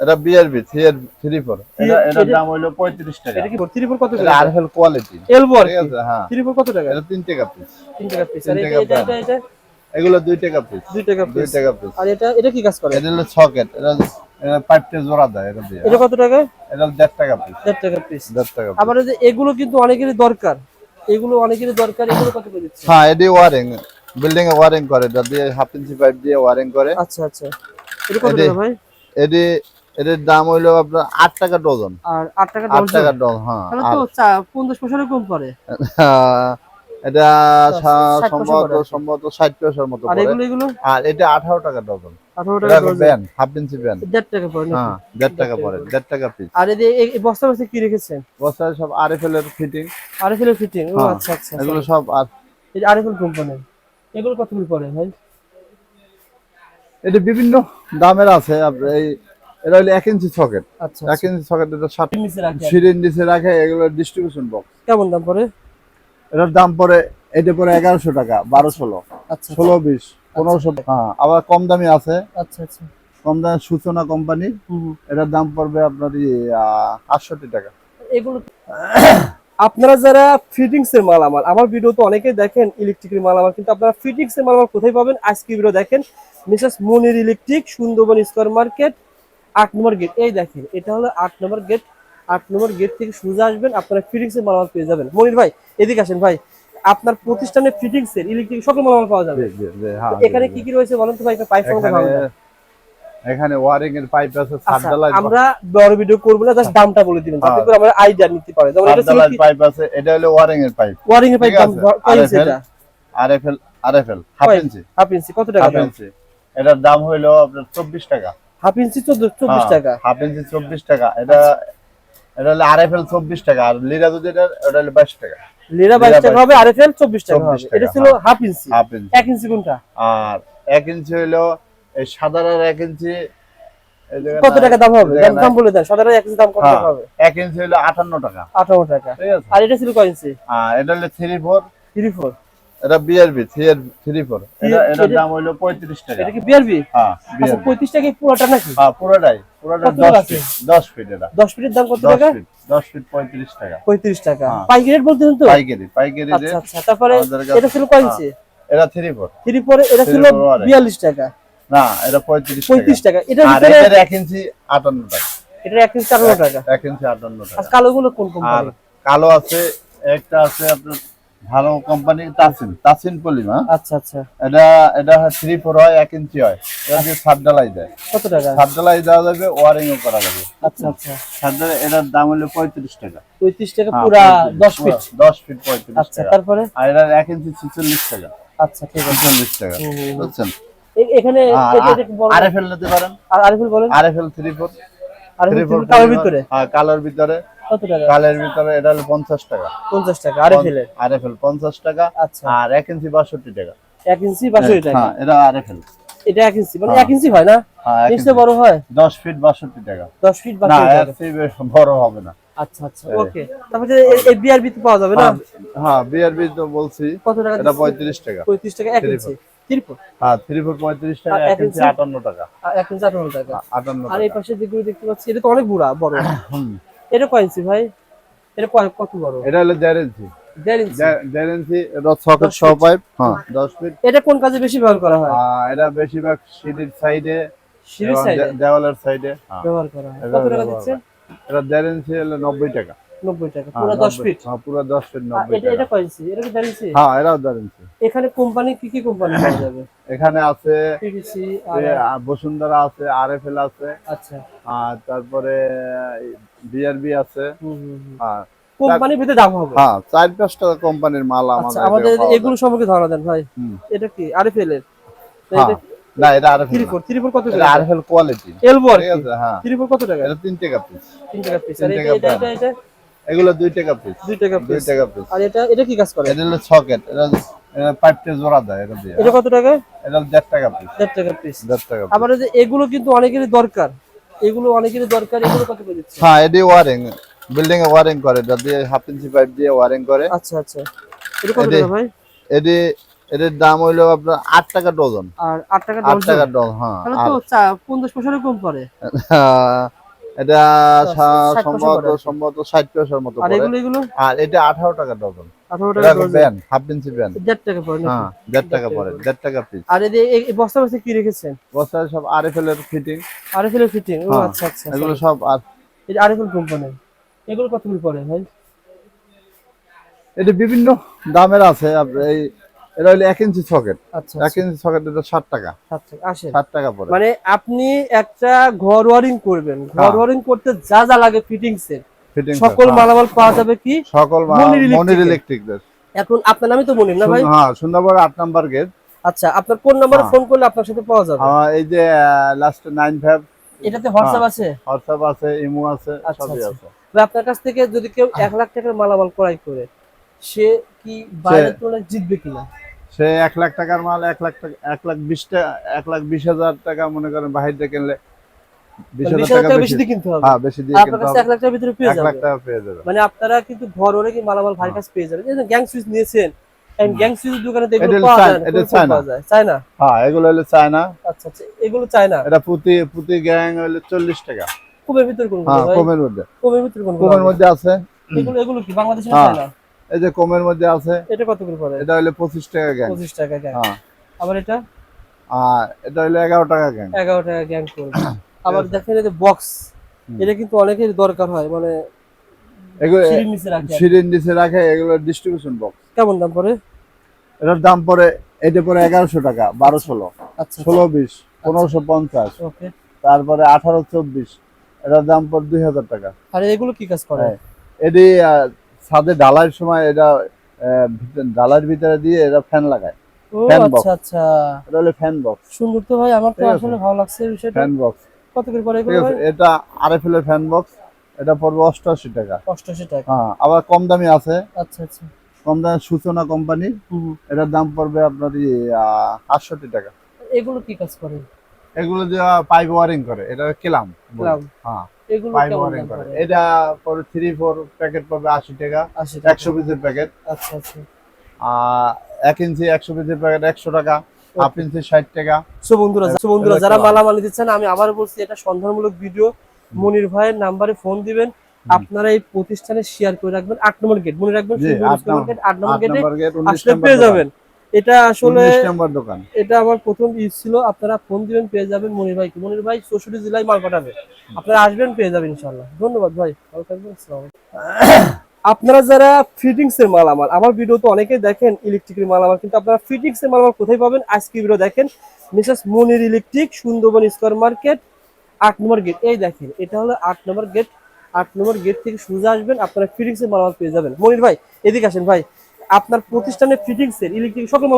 এটা BRB three three four এটা এটার দাম হলো পঁয়ত্রিশ টাকা। এটা কি থ্রি ফোর কত এটা আরএফএল কোয়ালিটি এলবো আর ঠিক আছে হ্যাঁ। থ্রি ফোর কত টাকা? এটা তিন টাকা পিস তিন টাকা পিস আর এটা এটা এটা এগুলো দুই টাকা পিস দুই টাকা দুই পিস টাকা পিস আর এটা এটা কি কাজ করে? এটা হলো সকেট এটা এটা পাইপটা জোড়া দেয় এটা দিয়ে। এটা কত টাকা? এটা দেড় টাকা পিস দেড় টাকা পিস দেড় টাকা piece। আবার এই যে এগুলো কিন্তু অনেকেরই দরকার। এগুলো অনেকেরই দরকার। এগুলো কত করে দিচ্ছে? হ্যাঁ এটি ওয়ারিং বিল্ডিং এ ওয়ারিং করে। এটা দিয়ে হাফ ইঞ্চি পাইপ দিয়ে ওয়ারিং করে। আচ্ছা আচ্ছা। এটা কত টাকা ভাই? এটি এটির দাম হইল আপনার আট টাকা ডজন। আর আট টাকা আট টাকা ডজন হ্যাঁ তাহলে তো চা- পঞ্চাশ পয়সারও কম পড়ে। এটা 60 পয়সা সম্ভবত। সম্ভবত ষাট পয়সার মতো আর এগুলো এগুলো? আর এটা আঠারো টাকা ডজন। এটা হ্যাঁ সব আরএফএল এর ফিটিং আরএফএল ফিটিং ও হ্যাঁ, আচ্ছা আচ্ছা এগুলো সব আর এই আরএফএল কোম্পানি এগুলো কত পড়ে ভাই? এটা বিভিন্ন দামের আছে আপনার এই এটা হলো এক ইঞ্চি সকেট আচ্ছা এক ইঞ্চি সকেট এটা ষাট সিঁড়ির নিচে রাখে এগুলো ডিস্ট্রিবিউশন বক্স কেমন দাম পড়ে? এটার দাম পরে এটা পরে এগারোশো টাকা বারো ষোলো। আচ্ছা ষোলো বিশ পনেরোশো হ্যাঁ আবার কম দামি আছে। আচ্ছা আচ্ছা। কম দামি সূচনা কোম্পানি। এটার দাম পড়বে আপনার আটষট্টি টাকা। এগুলো আপনারা যারা ফিটিংস এর মালামাল আমার ভিডিও তো অনেকেই দেখেন ইলেকট্রিকের মালামাল কিন্তু আপনারা ফিটিংস এর মালামাল কোথায় পাবেন? আজকে ভিডিও দেখেন। Mrs Monir electric Sundarban square market আট নম্বর গেট। এই দেখেন এটা হলো আট নম্বর গেট। আট নম্বর গেট থেকে সোজা আসবেন আপনারা ফিটিংস এর মালামাল পেয়ে যাবেন। মনির ভাই এদিকে আসেন ভাই। আপনার প্রতিষ্ঠানে ফিটিংস এর ইলেকট্রিক সকল মালামাল পাওয়া যাবে। হ্যাঁ, এখানে কি কি রয়েছে বলেন তো ভাই পাইপ এখানে এখানে ওয়ারিং এর পাইপ আছে আচ্ছা, আমরা বড় ভিডিও করব না জাস্ট দামটা বলে দিবেন যাতে হ্যাঁ। করে আমরা আইডিয়া নিতে পারি। যেমন এটা ডালাই পাইপ আছে এটা হলো ওয়ারিং এর পাইপ ওয়ারিং এর পাইপ দাম RFL এটা? RFL RFL half inch. Half inch কত টাকা হাফ ইঞ্চি। এটার দাম হইল আপনার চব্বিশ টাকা। হাফ ইঞ্চি চব্বিশ হ্যাঁ, টাকা। হাফ ইঞ্চি চব্বিশ টাকা। এটা এটা হলো আরএফএল চব্বিশ টাকা। আর লিরা যদি এটা ওটা হলো বাইশ টাকা। লিরা বাইশ টাকা হবে আর এফ এল চব্বিশ টাকা 24 হবে। টাকা, এটা ছিল হ্যাঁ। Half inch. Half inch. এক ইঞ্চি কোনটা? আর এক ইঞ্চি হইল এই সাদার এক ইঞ্চি। কত টাকা দাম হবে? দাম বলে দেন সাধারণ এক ইঞ্চি দাম কত হ্যাঁ, টাকা হবে? এক ইঞ্চি হইল আটান্ন টাকা। আঠারো টাকা। ঠিক আছে। আর এটা ছিল কয় ইঞ্চি? আর এটা হলো থ্রি ফোর। Three four. এটা বিআরবি এটা এটা- দাম টাকা। এটা কি বিআরবি হ্যাঁ আচ্ছা টাকা পুরোটা নাকি? হ্যাঁ পুরোটাই। পুরোটা? ফিট দশ ফিট এটা। দশ ফিটের দাম কত টাকা? ফিট দশ ফিট পঁয়ত্রিশ টাকা। পঁয়ত্রিশ টাকা। হ্যাঁ। পাইকারি রেট বলতেছেন তো? পাইকারি পাইকারি আচ্ছা আচ্ছা তারপরে এটা ছিল কয় ইঞ্চি? এটা এটা ছিল। বিয়াল্লিশ টাকা। না এটা টাকা। ভিতরে ইঞ্চি এটা ইঞ্চি আঠারো টাকা। ইঞ্চি আর কালো গুলো কোন কোম্পানি কালো আছে একটা আছে আপনার ভালো কোম্পানি তাসিন তাসিন পলিমা আচ্ছা আচ্ছা। এটা এটা থ্রি ফোর হয় এক ইঞ্চি হয়। এটা দিয়ে সাত ডালাই দেয়। কত টাকা? সাত ডালাই দেওয়া যাবে ওয়ারিং ও করা যাবে। আচ্ছা আচ্ছা। সাত ডালাই এটার দাম হলো পঁয়ত্রিশ টাকা। পঁয়ত্রিশ টাকা হ্যাঁ, পুরা 35 দশ ফিট দশ ফিট পঁয়ত্রিশ আচ্ছা তারপরে? আর এটার এক ইঞ্চি ছিচল্লিশ টাকা। আচ্ছা ঠিক আছে। ছিচল্লিশ টাকা। বুঝছেন? এখানে এটা- এটা আর এফ এল নিতে পারেন। আর আরিফুল বলেন। আর এফ এল থ্রি ফোর তুমি কালোর ভিতরে? হ্যাঁ কালোর ভিতরে। কত টাকা? কালের ভিতরে এটা হলো পঞ্চাশ টাকা। পঞ্চাশ টাকা আরিফেল আর এফ এল পঞ্চাশ টাকা। আচ্ছা। আর এক ইঞ্চি বাষট্টি টাকা। এক ইঞ্চি বাষট্টি টাকা? হ্যাঁ এটা আর এটা এক ইঞ্চি মানে হ্যাঁ। এক ইঞ্চি হয় না? হ্যাঁ ইঞ্চি। বড় হয়? দশ ফিট বাষট্টি টাকা। দশ ফিট এর টাকা। বড় হবে না। আচ্ছা আচ্ছা ওকে। তারপরে এই বিআরবি তো পাওয়া যাবে না? হ্যাঁ, হ্যাঁ বিআরবি তো বলছি। কত টাকা এটা পঁয়ত্রিশ টাকা। পঁয়ত্রিশ টাকা এক ইঞ্চি। হ্যাঁ টাকা টাকা। টাকা। আর এই পাশে যেগুলো দেখতে পাচ্ছি এটা তো অনেক বুড়া বড়। এটা কয় ইঞ্চি ভাই? এটা কত বড়? এটা হলো দেড় ইঞ্চি। এটা কোন কাজে বেশি ব্যবহার করা হয়? এটা বেশিরভাগ সিঁড়ির সাইডে দেওয়ালের সাইডে ব্যবহার করা হয়। কত টাকা ব্যবহার এটা দেড় ইঞ্চি হলো নব্বই টাকা। এখানে কোম্পানি কি কি কোম্পানি পাওয়া যাবে? এখানে আছে বসুন্ধরা আছে আর এফ এল আছে। আচ্ছা। আর তারপরে বিআরবি আছে। হ্যাঁ কোম্পানির ভিতরে দাম হবে? হ্যাঁ চার পাঁচটা কোম্পানির মাল আচ্ছা আমাদের আমাদের এগুলো সম্পর্কে ধারণা দেন ভাই। এটা কি? আরএফএল এর হ্যাঁ না এটা R F three L four three four কত টাকা? আর এফ এল কোয়ালিটি এলবো আর আছে হ্যাঁ। থ্রি ফোর কত টাকা? এটা তিন টাকা পিস তিন টাকা পিস আর এটা এটা এগুলো দুই টাকা পিস দুই টাকা দুই পিস টাকা পিস আর এটা এটা কি কাজ করে? এটা হলো সকেট এটা পাইপটা জোড়া দেয় এটা দিয়ে। এটা কত টাকা? এটা টাকা পিস টাকা পিস দেড় টাকা piece। আবার এগুলো কিন্তু অনেকেরই দরকার। এগুলো অনেকেরই দরকার এগুলো কত করে দিচ্ছে হ্যাঁ এটি ওয়ারিং বিল্ডিং এ ওয়ারিং করে এটা দিয়ে হাফ ইঞ্চি পাইপ দিয়ে ওয়ারিং করে। আচ্ছা আচ্ছা। এটা কত টাকা ভাই? এটি এটার দাম হইল আপনার আট টাকা ডজন। আর আট টাকা আট ডজন? টাকা ডজন হ্যাঁ তাহলে তো পঞ্চাশ পয়সারও কম পড়ে। আহ, এটা সা- 60 পয়সা সম্ভবত সম্ভবত ষাট পয়সার মতো আর এগুলো আর এটা আঠারো টাকা ডজন। হাফ ইঞ্চি ব্যান দেড় টাকা পড়ে হ্যাঁ দেড় টাকা পড়ে দেড় টাকা পিস আর এই বস্তা বস্তা কি রেখেছেন? সব আরএফএল এর ফিটিং আরএফএল এর ফিটিং ও হ্যাঁ, আচ্ছা আচ্ছা এগুলো সব আর এই যে আরএফএল কোম্পানি এগুলো কত করে পড়ে ভাই? এটা বিভিন্ন দামের আছে। এই এটা হলো এক ইঞ্চি সকেট আচ্ছা এক ইঞ্চি সকেট এটা ষাট টাকা। ষাট টাকা পড়ে। মানে আপনি একটা ঘর ওয়ারিং করবেন। ঘর হ্যাঁ। ওয়ারিং করতে যা যা লাগে ফিটিংস এর সকল মালামাল পাওয়া যাবে কি? সকল মনির ইলেকট্রিক এখন আপনার নামই তো মনির না ভাই? হ্যাঁ সুন্দরবন আট নাম্বার গেট আচ্ছা আপনার কোন নাম্বারে হ্যাঁ। ফোন করলে আপনার সাথে পাওয়া যাবে? এই যে লাস্ট নাইন ফাইভ এটাতে হোয়াটসঅ্যাপ আছে? হোয়াটসঅ্যাপ আছে ইমো আছে আচ্ছা, সবই আচ্ছা। আছে। আপনার কাছ থেকে যদি কেউ এক লাখ টাকার মালামাল ক্রয় করে সে কি বাইরের তুলনায় জিতবে কিনা? সে এক লাখ টাকার মাল এক লাখ টাকা এক লাখ বিশ টাকা এক লাখ বিশ হাজার টাকা মনে করেন বাহির থেকে কিনলে আপনার মানে কিন্তু ঘর ওরে কি মালামাল ভাই কাছে পেয়ে যাবেন। গ্যাং সুইচ নিয়েছেন গ্যাং সুইচ দোকানে এগুলো পাওয়া যায় চায় না। হ্যাঁ এগুলো হলো চায়না। আচ্ছা আচ্ছা এগুলো চায় না এটা প্রতি প্রতি গ্যাং হলো টাকা। কমের ভিতরে কোন হ্যাঁ কমের মধ্যে। কমের ভিতরে কোন কমের মধ্যে আছে। এগুলো এগুলো কি বাংলাদেশে। চায় না এই যে কমের মধ্যে আছে এটা কত করে পড়ে? এটা হলো পঁচিশ টাকা গ্যাং। পঁচিশ টাকা গ্যাং। হ্যাঁ। আবার এটা? আর এটা হলো এগারো টাকা গ্যাং। এগারো টাকা গ্যাং করবে আবার দেখেন এই যে বক্স এটা কিন্তু অনেকের দরকার হয় মানে এগুলো সিরিন নিচে রাখে এগুলো ডিস্ট্রিবিউশন বক্স কেমন দাম পড়ে? এটার দাম পরে এটা পরে এগারোশো টাকা বারো ষোলো। আচ্ছা ষোলো বিশ পনেরোশো পঞ্চাশ। ওকে। তারপরে আঠারো চব্বিশ এটার দাম পর দুই হাজার টাকা। আর এগুলো কি কাজ করে? হ্যাঁ। এটি আহ, ছাদে ঢালাইয়ের সময় এটা আহ, ভিতর- দিয়ে এটা ফ্যান লাগায়। ও fan box। আচ্ছা আচ্ছা। এটা হলো ফ্যান বক্স। সুন্দর তো ভাই আমার তো আসলে ভালো লাগছে এই বিষয়টা। Fan box. কত করে পড়ে এটা আরএফএল এর ফ্যান বক্স। এটা পড়বে অষ্টআশি টাকা। অষ্টআশি টাকা। হ্যাঁ আবার কম দামি আছে। আচ্ছা আচ্ছা। কম দামি সূচনা কোম্পানি। এটার দাম পড়বে আপনার আটষট্টি টাকা। এগুলো কি কাজ করে? এগুলো যে পাইপ ওয়ারিং করে। এটা কেলাম। হ্যাঁ। এগুলো কেমন দাম পড়ে? এটা পরে থ্রি ফোর প্যাকেট পাবে আশি টাকা। টাকা। একশো পিসের প্যাকেট আচ্ছা আচ্ছা। আর এক ইঞ্চি একশো পিসের প্যাকেট একশো টাকা হাফ ইঞ্চি ষাট টাকা। সো বন্ধুরা সো বন্ধুরা যারা আমি আবার বলছি এটা সন্ধানমূলক ভিডিও মনির ভাইয়ের নাম্বারে ফোন দিবেন। আপনারা এই প্রতিষ্ঠানে শেয়ার করে রাখবেন। আট নম্বর গেট মনে রাখবেন? নম্বর- গেট নম্বর গেটে আসলে পেয়ে যাবেন। এটা আসলে দোকান। এটা আমার প্রথম ইউজ ছিল। আপনারা ফোন দিবেন পেয়ে যাবেন মনির ভাইকে। মনির ভাই চৌষট্টি জেলায় মাল পাঠাবে। আপনারা আসবেন পেয়ে যাবেন ইনশাল্লাহ ধন্যবাদ ভাই। ভালো থাকবেন আপনারা যারা ফিটিংস এর মালামাল আমার আমার ভিডিও তো অনেকেই দেখেন ইলেকট্রিকের মাল আমার কিন্তু আপনারা ফিটিংস এর মাল আমার কোথায় পাবেন? আজকে ভিডিও দেখেন। Mrs Monir electric Sundarban square market আট নম্বর গেট এই দেখেন এটা হলো আট নম্বর গেট আট নম্বর গেট থেকে সোজা আসবেন আপনারা ফিটিংস এর মালামাল পেয়ে যাবেন। মনির ভাই এদিকে আসেন ভাই। আপনার প্রতিষ্ঠানের ফিটিংস এর ইলেকট্রিক সকল